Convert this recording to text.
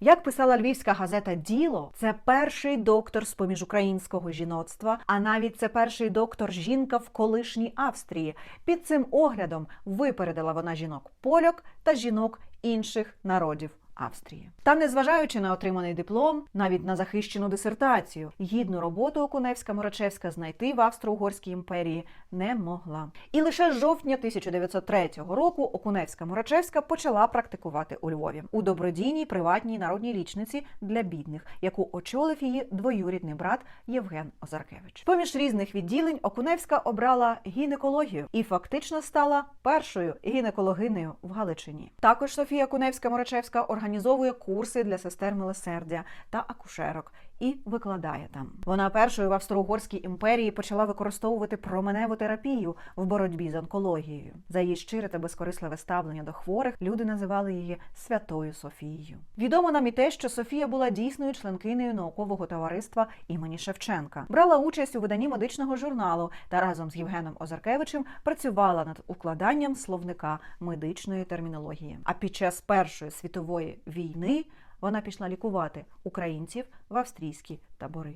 Як писала львівська газета Діло, це перший доктор з поміж українського жіноцтва, а навіть це перший доктор жінка в колишній Австрії. Під цим оглядом випередила вона жінок польок та жінок інших народів. Австрії та, незважаючи на отриманий диплом, навіть на захищену дисертацію, гідну роботу Окуневська Морачевська знайти в Австро-Угорській імперії не могла. І лише з жовтня 1903 року Окуневська Морачевська почала практикувати у Львові у добродійній приватній народній лічниці для бідних, яку очолив її двоюрідний брат Євген Озаркевич. Поміж різних відділень Окуневська обрала гінекологію і фактично стала першою гінекологинею в Галичині. Також Софія Куневська Морачевська організовує курси для сестер милосердя та акушерок і викладає там. Вона першою в Австро-Угорській імперії почала використовувати променеву терапію в боротьбі з онкологією. За її щире та безкорисливе ставлення до хворих люди називали її святою Софією. Відомо нам і те, що Софія була дійсною членкинею наукового товариства імені Шевченка, брала участь у виданні медичного журналу та разом з Євгеном Озаркевичем працювала над укладанням словника медичної термінології. А під час Першої світової війни вона пішла лікувати українців в австрійські табори.